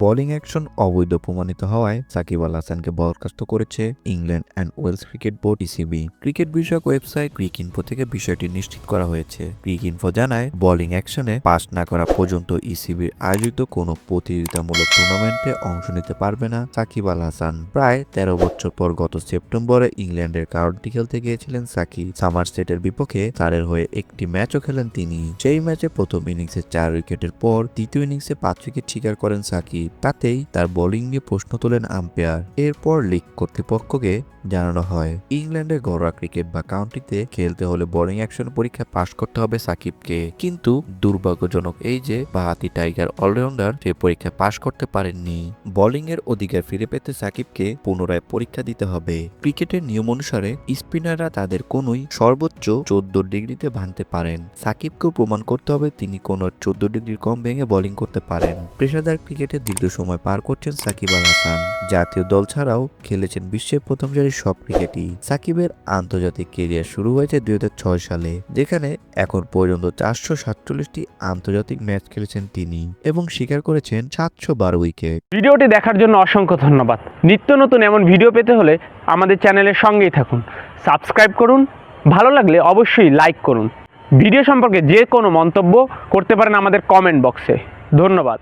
Bowling action অবৈধ প্রমাণিত হওয়ায় সাকিব আল হাসানকে বরখাস্ত করেছে England and Wales cricket board ECB cricket বিষয়ক ওয়েবসাইট ক্রিক ইনফো থেকে বিষয়টি নিশ্চিত করা হয়েছে। ক্রিক ইনফো জানায়, বোলিং অ্যাকশনে পাস না করা পর্যন্ত ইসিবির আয়োজিত কোনো প্রতিযোগিতামূলক টুর্নামেন্টে অংশ নিতে পারবে না সাকিব আল হাসান। প্রায় তেরো বছর পর গত সেপ্টেম্বরে ইংল্যান্ডের কাউন্টি খেলতে গিয়েছিলেন সাকিব। সামারসেটের বিপক্ষে তারের হয়ে একটি ম্যাচও খেলেন তিনি। সেই ম্যাচে প্রথম ইনিংসে চার উইকেটের পর দ্বিতীয় ইনিংসে পাঁচ উইকেট শিকার করেন সাকিব। তাতেই তার বোলিং নিয়ে প্রশ্ন তোলেন আম্পায়ার এরপর লিগ কর্তৃপক্ষকে জানানো হয়, ইংল্যান্ডের ঘরোয়া ক্রিকেট বা কাউন্টিতে খেলতে হলে বোলিং অ্যাকশন পরীক্ষা পাশ করতে হবে সাকিবকে। কিন্তু দুর্ভাগ্যজনক এই যে, বাহাতি টাইগার অলরাউন্ডার সে পরীক্ষা পাশ করতে পারেননি। বোলিং এর অধিকার ফিরে পেতে সাকিবকে পুনরায় পরীক্ষা দিতে হবে। ক্রিকেটের নিয়ম অনুসারে স্পিনাররা তাদের কোনোই সর্বোচ্চ চোদ্দ ডিগ্রিতে ভাঙতে পারেন। সাকিবকেও প্রমাণ করতে হবে তিনি কোনো চোদ্দ ডিগ্রির কম ভেঙে বোলিং করতে পারেন। পেশাদার ক্রিকেটে দীর্ঘ সময় পার করছেন সাকিব আল হাসান। জাতীয় দল ছাড়াও খেলেছেন বিশ্বের প্রথম সারির সব ক্রিকেটই। সাকিবের আন্তর্জাতিক কেরিয়ার শুরু হয়েছে দু হাজার ছয় সালে, যেখানে এখন পর্যন্ত চারশো সাতচল্লিশটি আন্তর্জাতিক ম্যাচ খেলেছেন তিনি এবং স্বীকার করেছেন সাতশো বারো উইকেট। ভিডিওটি দেখার জন্য অসংখ্য ধন্যবাদ। নিত্য নতুন এমন ভিডিও পেতে হলে আমাদের চ্যানেলের সঙ্গেই থাকুন। সাবস্ক্রাইব করুন, ভালো লাগলে অবশ্যই লাইক করুন। ভিডিও সম্পর্কে যে কোনো মন্তব্য করতে পারেন আমাদের কমেন্ট বক্সে। ধন্যবাদ।